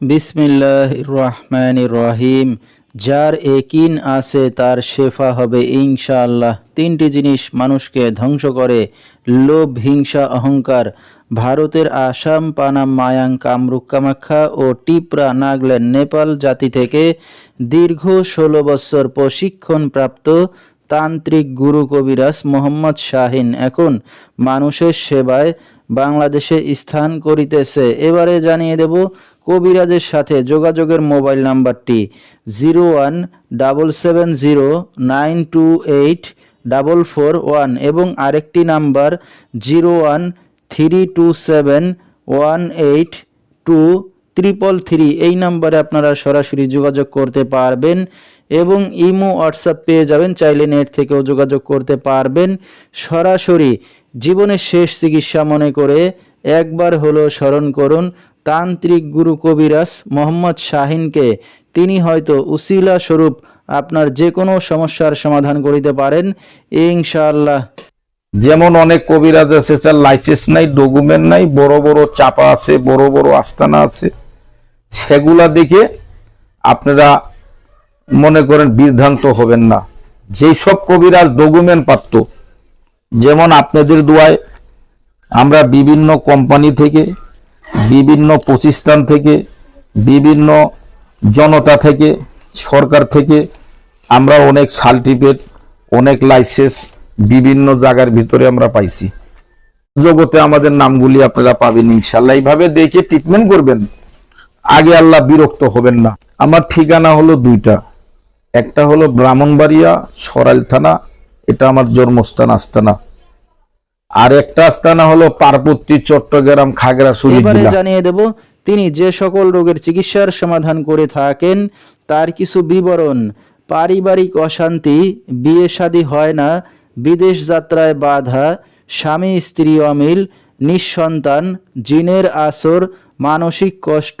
বিসমিল্লাহ রহমান রহিম যার একিন আছে, তার শেফা হবে ইনশাআল্লাহ। তিনটি জিনিস মানুষকে ধ্বংস করে। লোভ, হিংসা, অহংকার। ভারতের আসাম, পানাম, মায়াং, কামরূপ, কামাখ্যা ও টিপরা নাগল্যান্ড নেপাল জাতি থেকে দীর্ঘ ষোলো বছর প্রশিক্ষণ প্রাপ্ত তান্ত্রিক গুরু কবিরাজ মোহাম্মদ শাহিন এখন মানুষের সেবায় বাংলাদেশে স্থান করিতেছে। এবারে জানিয়ে দেব কবিরাজের সাথে যোগাযোগের মোবাইল নাম্বারটি zero one double seven zero nine two eight double four one এবং আরেকটি number zero one three two seven one eight two triple three. এই নাম্বারে আপনারা সরাসরি যোগাযোগ করতে পারবেন এবং ইমো, হোয়াটসঅ্যাপ পেয়ে যাবেন। চাইলে নেট থেকেও যোগাযোগ করতে পারবেন। সরাসরি জীবনের শেষ চিকিৎসা মনে করে একবার হলো স্মরণ করুন। তান্ত্রিক গুরু কবিরাজ মোহাম্মদ শাহিনকে তিনি হয়তো উসিলা স্বরূপ আপনার যে কোনো সমস্যার সমাধান করিতে পারেন, ইনশাআল্লাহ। যেমন অনেক কবিরাজ আছে যার লাইসেন্স নাই, ডকুমেন্ট নাই, বড় বড় চাপা আছে, বড় বড় আস্তানা আছে। সেগুলা দেখে আপনারা মনে করেন বিভ্রান্ত হবেন না। যেই সব কবিরাজ ডকুমেন্ট পারত যেমন আপনাদের দোয়ায় আমরা বিভিন্ন কোম্পানি থেকে বিভিন্ন প্রতিষ্ঠান থেকে, বিভিন্ন জনতা থেকে, সরকার থেকে আমরা অনেক সার্টিফিকেট, অনেক লাইসেন্স বিভিন্ন জায়গার ভিতরে আমরা পাইছি। জগতে আমাদের নামগুলি আপনারা পাবেন ইনশাল্লাহ। এইভাবে দেখে ট্রিটমেন্ট করবেন। আগে আল্লাহ বিরক্ত হবেন না। আমার ঠিকানা হলো দুইটা। একটা হলো ব্রাহ্মণবাড়িয়া সরাইল থানা, এটা আমার জন্মস্থান আস্তানা। আর একটা আস্তানা হলো পার্বতী চট্টগ্রাম খাগড়াছড়ি জেলা। জানিয়ে দেব তিনি যে সকল রোগের চিকিৎসার সমাধান করে থাকেন তার কিছু বিবরণ। পারিবারিক অশান্তি বিয়ে শাদী হয় না বিদেশ যাত্রায় বাধা স্বামী স্ত্রী অমিল নিঃসন্তান জিনের আসর মানসিক কষ্ট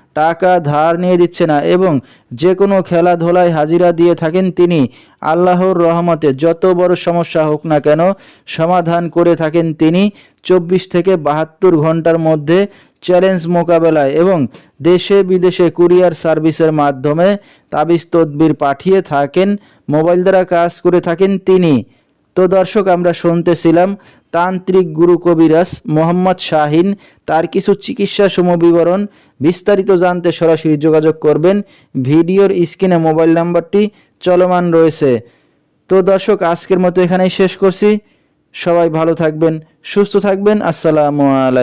টাকা ধার নিয়ে দিচ্ছে না এবং যে কোনো খেলাধুলায় হাজিরা দিয়ে থাকেন তিনি। আল্লাহর রহমতে যত বড় সমস্যা হোক না কেন সমাধান করে থাকেন তিনি চব্বিশ থেকে বাহাত্তর ঘণ্টার মধ্যে চ্যালেঞ্জ মোকাবেলায় এবং দেশে বিদেশে কুরিয়ার সার্ভিসের মাধ্যমে তাবিজ তদবির পাঠিয়ে থাকেন, মোবাইল দ্বারা কাজ করে থাকেন তিনি। তো দর্শক, আমরা শুনতেছিলাম তান্ত্রিক গুরু কবিরাজ মোহাম্মদ শাহিন তার কিছু চিকিৎসা সমবিবরণ বিস্তারিত জানতে সরাসরি যোগাযোগ করবেন। ভিডিওর স্ক্রিনে মোবাইল নাম্বারটি চলমান রয়েছে। তো দর্শক, আজকের মতো এখানেই শেষ করছি। সবাই ভালো থাকবেন, সুস্থ থাকবেন। আসসালামু আলাইকুম